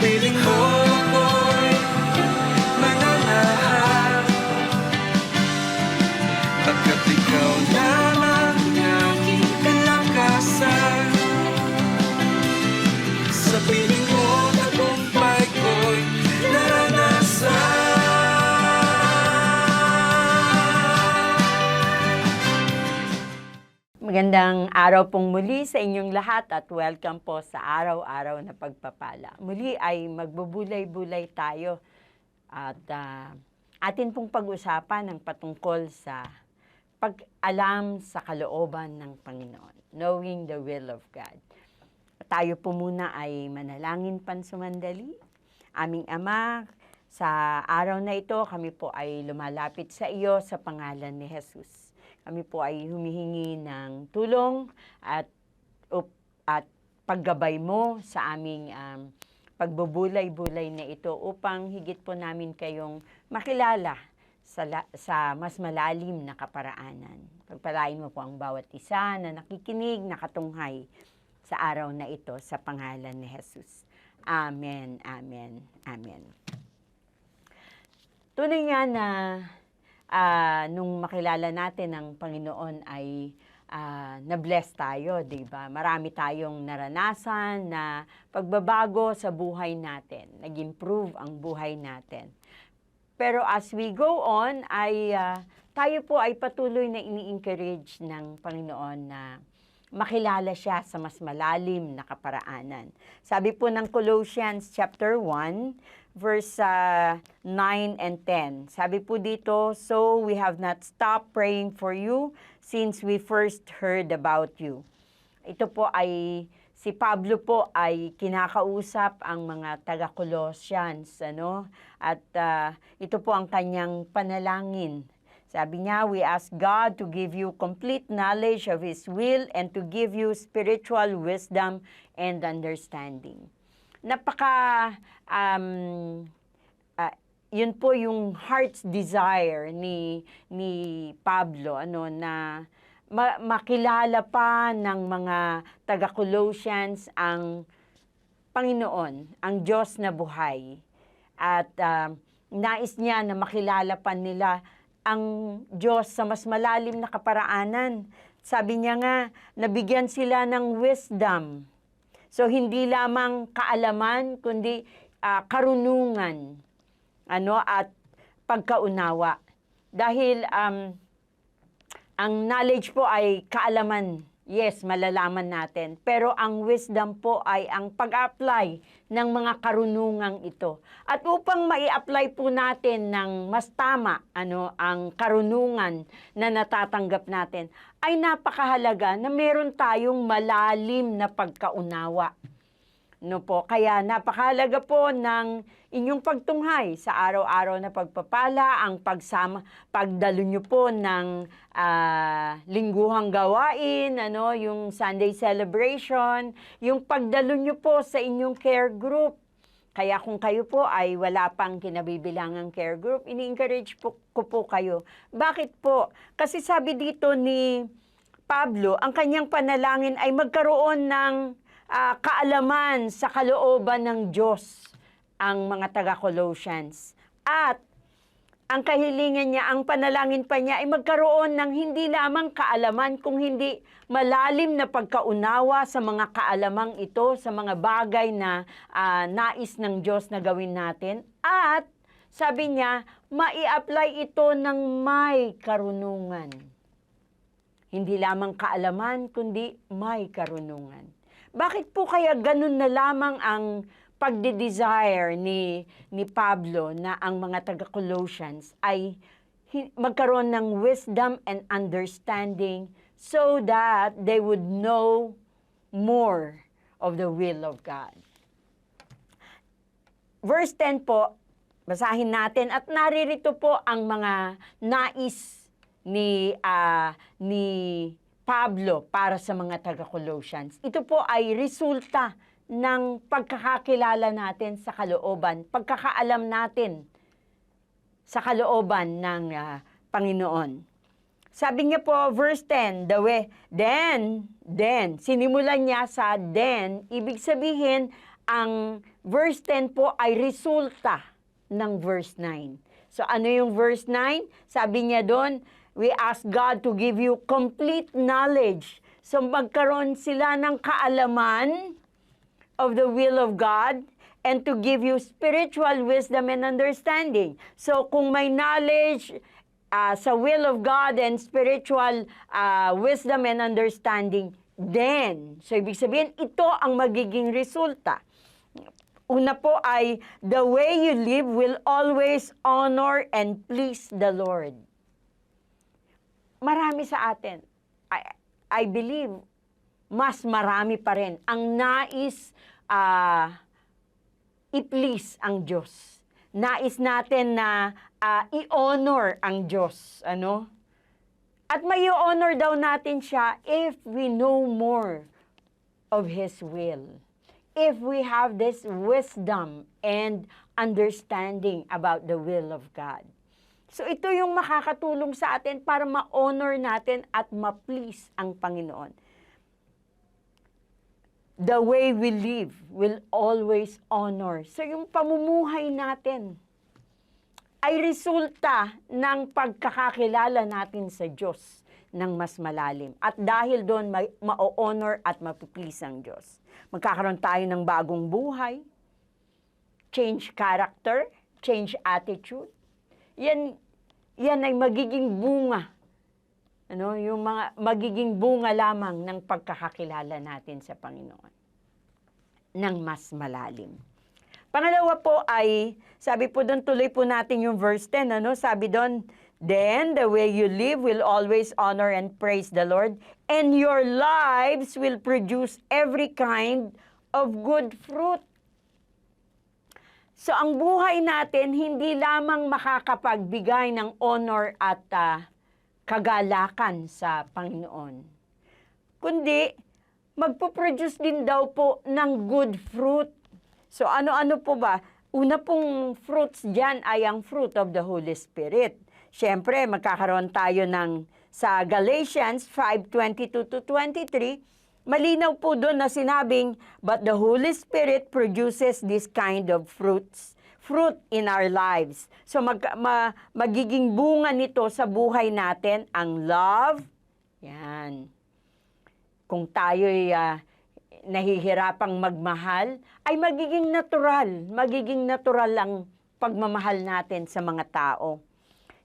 piling mo Magandang araw pong muli sa inyong lahat at welcome po sa araw-araw na pagpapala. Muli ay magbubulay-bulay tayo at ah, atin pong pag-usapan ang patungkol sa pag-alam sa kalooban ng Panginoon, knowing the will of God. Tayo po muna ay manalangin pansumandali. Aming Ama, sa araw na ito, kami po ay lumalapit sa iyo sa pangalan ni Jesus. Kami po ay humihingi ng tulong at, up, at paggabay mo sa aming um, pagbubulay-bulay na ito upang higit po namin kayong makilala sa, la- sa mas malalim na kaparaanan. Pagpalain mo po ang bawat isa na nakikinig, nakatunghay sa araw na ito sa pangalan ni Jesus. Amen, amen, amen. Tunay nga na ah, nung makilala natin ang Panginoon ay ah, na-bless tayo, di ba? Marami tayong naranasan na pagbabago sa buhay natin. Nag-improve ang buhay natin. Pero as we go on, ay ah, tayo po ay patuloy na ini-encourage ng Panginoon na makilala siya sa mas malalim na kaparaanan. Sabi po ng Colossians chapter 1, verse ah, 9 and 10. Sabi po dito, So we have not stopped praying for you since we first heard about you. Ito po ay si Pablo po ay kinakausap ang mga taga-Colossians ano at ah, ito po ang kanyang panalangin. Sabi niya, we ask God to give you complete knowledge of His will and to give you spiritual wisdom and understanding. Napaka um, ah, yun po yung heart's desire ni ni Pablo ano na ma- makilala pa ng mga taga Colossians ang Panginoon, ang Diyos na buhay. At ah, nais niya na makilala pa nila ang Diyos sa mas malalim na kaparaanan. Sabi niya nga, nabigyan sila ng wisdom. So hindi lamang kaalaman kundi ah, karunungan ano at pagkaunawa. Dahil um, ang knowledge po ay kaalaman. Yes, malalaman natin. Pero ang wisdom po ay ang pag-apply ng mga karunungang ito. At upang mai-apply po natin ng mas tama ano, ang karunungan na natatanggap natin, ay napakahalaga na meron tayong malalim na pagkaunawa. No po, kaya napakahalaga po ng inyong pagtunghay sa araw-araw na pagpapala, ang pagsama, pagdalo nyo po ng ah, lingguhang gawain, ano, yung Sunday celebration, yung pagdalo nyo po sa inyong care group. Kaya kung kayo po ay wala pang kinabibilangang care group, ini-encourage po, ko po kayo. Bakit po? Kasi sabi dito ni Pablo, ang kanyang panalangin ay magkaroon ng ah, kaalaman sa kalooban ng Diyos ang mga taga-Colossians. At ang kahilingan niya, ang panalangin pa niya ay magkaroon ng hindi lamang kaalaman, kung hindi malalim na pagkaunawa sa mga kaalamang ito, sa mga bagay na ah, nais ng Diyos na gawin natin. At sabi niya, mai-apply ito ng may karunungan. Hindi lamang kaalaman, kundi may karunungan. Bakit po kaya ganun na lamang ang pagde-desire ni, ni Pablo na ang mga taga-Colossians ay magkaroon ng wisdom and understanding so that they would know more of the will of God. Verse 10 po, basahin natin at naririto po ang mga nais ni ah, ni Pablo para sa mga taga-Colossians. Ito po ay resulta ng pagkakakilala natin sa kalooban, pagkakaalam natin sa kalooban ng ah, Panginoon. Sabi niya po, verse 10, the way, then, then, sinimulan niya sa then, ibig sabihin, ang verse 10 po ay resulta ng verse 9. So ano yung verse 9? Sabi niya doon, we ask God to give you complete knowledge. So magkaroon sila ng kaalaman of the will of God and to give you spiritual wisdom and understanding. So kung may knowledge uh, sa will of God and spiritual uh, wisdom and understanding, then, so ibig sabihin, ito ang magiging resulta. Una po ay, the way you live will always honor and please the Lord. Marami sa atin, I, I believe, mas marami pa rin ang nais ah, i-please ang Diyos. Nais natin na ah, i-honor ang Diyos. Ano? At may honor daw natin siya if we know more of His will. If we have this wisdom and understanding about the will of God. So ito yung makakatulong sa atin para ma-honor natin at ma-please ang Panginoon. The way we live will always honor. So yung pamumuhay natin ay resulta ng pagkakakilala natin sa Diyos ng mas malalim. At dahil doon, ma- ma-honor at mapiplease ang Diyos. Magkakaroon tayo ng bagong buhay, change character, change attitude. Yan, yan ay magiging bunga. Ano, yung mga magiging bunga lamang ng pagkakakilala natin sa Panginoon ng mas malalim. Pangalawa po ay, sabi po doon, tuloy po natin yung verse 10, ano? Sabi doon, Then the way you live will always honor and praise the Lord, and your lives will produce every kind of good fruit. So ang buhay natin hindi lamang makakapagbigay ng honor at ah, kagalakan sa Panginoon, kundi magpo-produce din daw po ng good fruit. So ano-ano po ba? Una pong fruits diyan ay ang fruit of the Holy Spirit. Siyempre, magkakaroon tayo ng sa Galatians 5:22 to 23, malinaw po doon na sinabing, but the Holy Spirit produces this kind of fruits fruit in our lives. So mag, ma- magiging bunga nito sa buhay natin ang love, yan, kung tayo'y ah, nahihirapang magmahal, ay magiging natural. Magiging natural ang pagmamahal natin sa mga tao.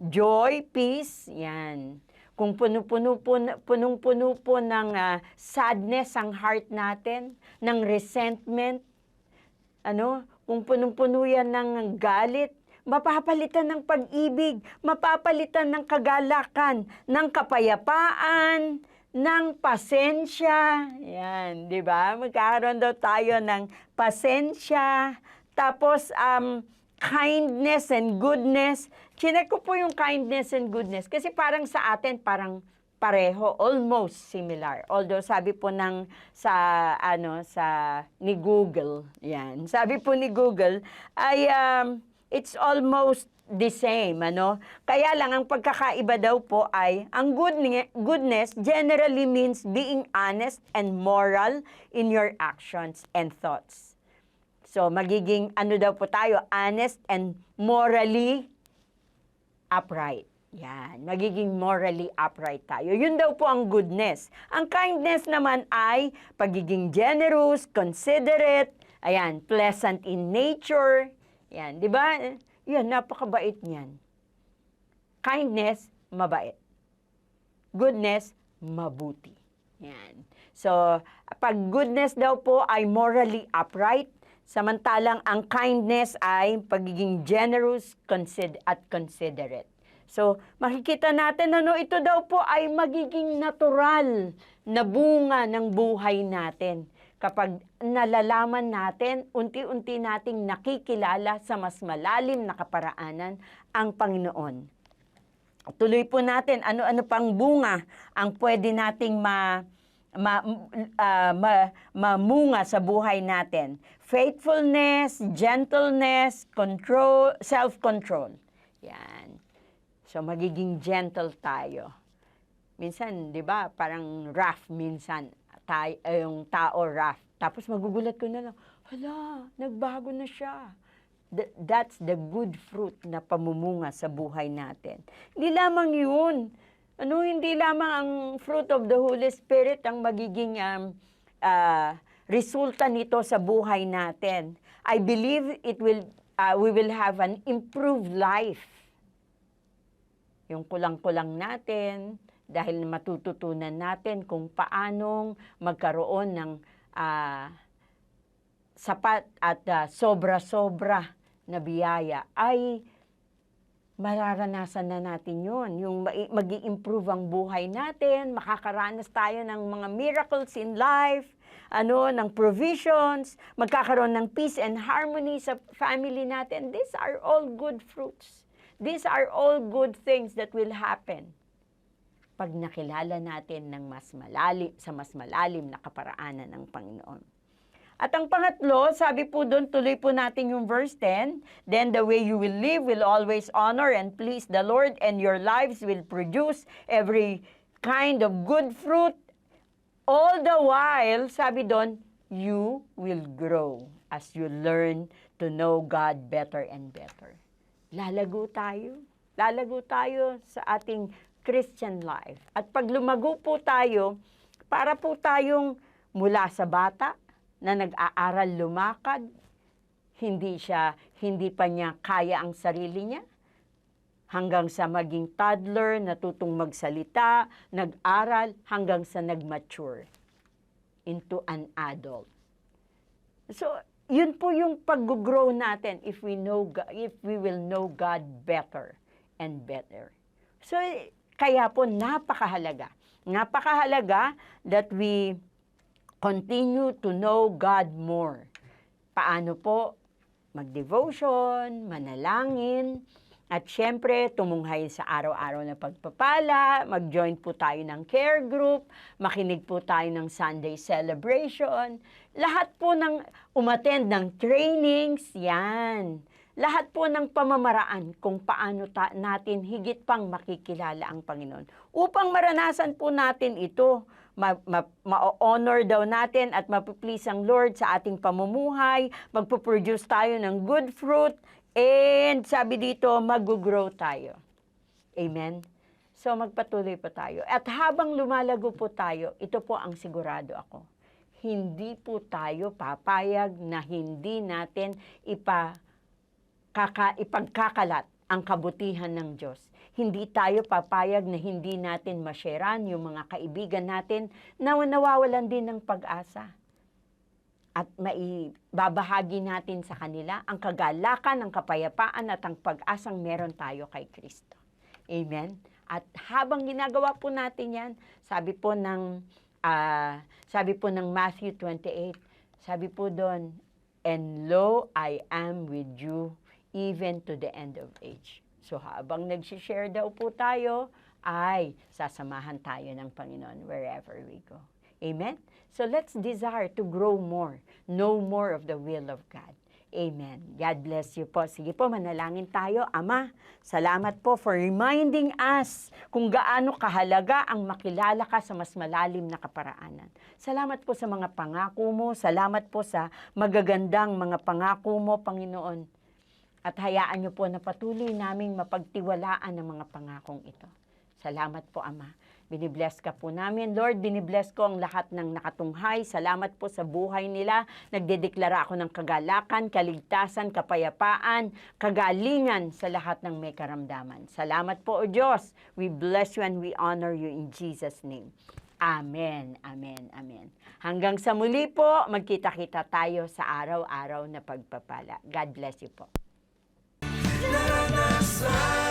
Joy, peace, yan. Kung puno-puno po, punong-puno po ng ah, sadness ang heart natin, ng resentment, ano, kung punong-puno yan ng galit, mapapalitan ng pag-ibig, mapapalitan ng kagalakan, ng kapayapaan, ng pasensya. Yan, di ba? Magkakaroon daw tayo ng pasensya, tapos um, kindness and goodness. Chinek ko po yung kindness and goodness kasi parang sa atin, parang pareho, almost similar. Although sabi po ng sa ano sa ni Google, yan. Sabi po ni Google ay um, it's almost the same, ano? Kaya lang ang pagkakaiba daw po ay ang goodne- goodness generally means being honest and moral in your actions and thoughts. So magiging ano daw po tayo, honest and morally upright. Yan, magiging morally upright tayo. Yun daw po ang goodness. Ang kindness naman ay pagiging generous, considerate, ayan, pleasant in nature. Yan, di ba? Yan, napakabait niyan. Kindness, mabait. Goodness, mabuti. Yan. So, pag goodness daw po ay morally upright, samantalang ang kindness ay pagiging generous consid- at considerate. So, makikita natin ano, ito daw po ay magiging natural na bunga ng buhay natin. Kapag nalalaman natin, unti-unti nating nakikilala sa mas malalim na kaparaanan ang Panginoon. Tuloy po natin, ano-ano pang bunga ang pwede nating ma, ma, ah, ma- mamunga sa buhay natin. Faithfulness, gentleness, control, self-control. Yan. So, magiging gentle tayo. Minsan, di ba, parang rough minsan. Tay, eh, yung tao rough. Tapos magugulat ko na lang, hala, nagbago na siya. Th- that's the good fruit na pamumunga sa buhay natin. Hindi lamang yun. Ano, hindi lamang ang fruit of the Holy Spirit ang magiging um, ah, resulta nito sa buhay natin. I believe it will, ah, we will have an improved life. Yung kulang-kulang natin, dahil matututunan natin kung paanong magkaroon ng ah, sapat at ah, sobra-sobra na biyaya ay mararanasan na natin yun. Yung mag improve ang buhay natin, makakaranas tayo ng mga miracles in life, ano, ng provisions, magkakaroon ng peace and harmony sa family natin. These are all good fruits. These are all good things that will happen pag nakilala natin ng mas malalim, sa mas malalim na kaparaanan ng Panginoon. At ang pangatlo, sabi po doon, tuloy po natin yung verse 10, Then the way you will live will always honor and please the Lord and your lives will produce every kind of good fruit. All the while, sabi doon, you will grow as you learn to know God better and better. Lalago tayo. Lalago tayo sa ating Christian life. At pag lumago po tayo, para po tayong mula sa bata na nag-aaral lumakad, hindi siya, hindi pa niya kaya ang sarili niya, hanggang sa maging toddler, natutong magsalita, nag-aral, hanggang sa nag-mature into an adult. So, yun po yung pag-grow natin if we know if we will know God better and better. So, kaya po napakahalaga. Napakahalaga that we continue to know God more. Paano po? Mag-devotion, manalangin, at syempre, tumunghay sa araw-araw na pagpapala, mag-join po tayo ng care group, makinig po tayo ng Sunday celebration, lahat po ng umattend ng trainings, yan. Lahat po ng pamamaraan kung paano ta- natin higit pang makikilala ang Panginoon. Upang maranasan po natin ito, ma- ma- ma-honor daw natin at mapiplease ang Lord sa ating pamumuhay, magpo-produce tayo ng good fruit, and sabi dito, mag-grow tayo. Amen? So magpatuloy po tayo. At habang lumalago po tayo, ito po ang sigurado ako. Hindi po tayo papayag na hindi natin ipa, kaka, ipagkakalat ang kabutihan ng Diyos. Hindi tayo papayag na hindi natin masyaran yung mga kaibigan natin na nawawalan din ng pag-asa at maibabahagi natin sa kanila ang kagalakan, ang kapayapaan at ang pag-asang meron tayo kay Kristo. Amen? At habang ginagawa po natin yan, sabi po ng, ah, sabi po ng Matthew 28, sabi po doon, And lo, I am with you even to the end of age. So habang nagsishare daw po tayo, ay sasamahan tayo ng Panginoon wherever we go. Amen? So let's desire to grow more, know more of the will of God. Amen. God bless you po. Sige po, manalangin tayo. Ama, salamat po for reminding us kung gaano kahalaga ang makilala ka sa mas malalim na kaparaanan. Salamat po sa mga pangako mo. Salamat po sa magagandang mga pangako mo, Panginoon. At hayaan niyo po na patuloy naming mapagtiwalaan ang mga pangakong ito. Salamat po, Ama. Binibless ka po namin. Lord, binibless ko ang lahat ng nakatunghay. Salamat po sa buhay nila. Nagdedeklara ako ng kagalakan, kaligtasan, kapayapaan, kagalingan sa lahat ng may karamdaman. Salamat po, O Diyos. We bless you and we honor you in Jesus' name. Amen, amen, amen. Hanggang sa muli po, magkita-kita tayo sa araw-araw na pagpapala. God bless you po. Naranasan